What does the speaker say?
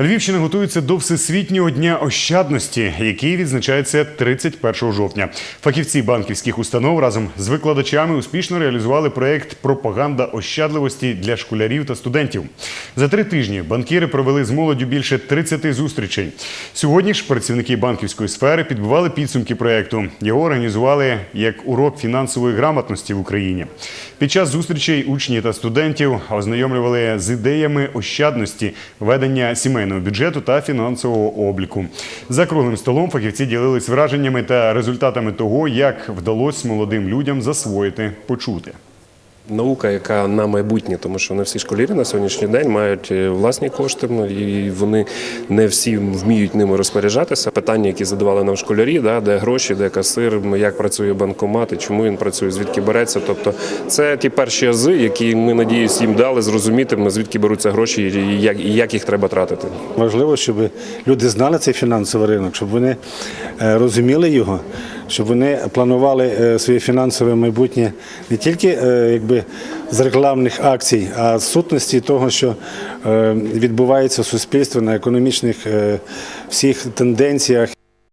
Львівщина готується до Всесвітнього дня ощадності, який відзначається 31 жовтня. Фахівці банківських установ разом з викладачами успішно реалізували проект Пропаганда ощадливості для школярів та студентів. За три тижні банкіри провели з молоддю більше 30 зустрічей. Сьогодні ж працівники банківської сфери підбивали підсумки проекту. Його організували як урок фінансової грамотності в Україні. Під час зустрічей учні та студентів ознайомлювали з ідеями ощадності, ведення сімейного бюджету та фінансового обліку. За круглим столом фахівці ділились враженнями та результатами того, як вдалося молодим людям засвоїти почути. Наука, яка на майбутнє, тому що не всі школярі на сьогоднішній день мають е, власні кошти, ну, і вони не всі вміють ними розпоряджатися. Питання, які задавали нам школярі, да, де гроші, де касир, як працює банкомат, і чому він працює, звідки береться. Тобто, це ті перші ази, які ми надіюсь їм дали зрозуміти, звідки беруться гроші і як, і як їх треба тратити. Важливо, щоб люди знали цей фінансовий ринок, щоб вони е, розуміли його, щоб вони планували е, своє фінансове майбутнє не тільки е, якби з рекламних акцій, а з сутності того, що е, відбувається в суспільстві на економічних всіх тенденціях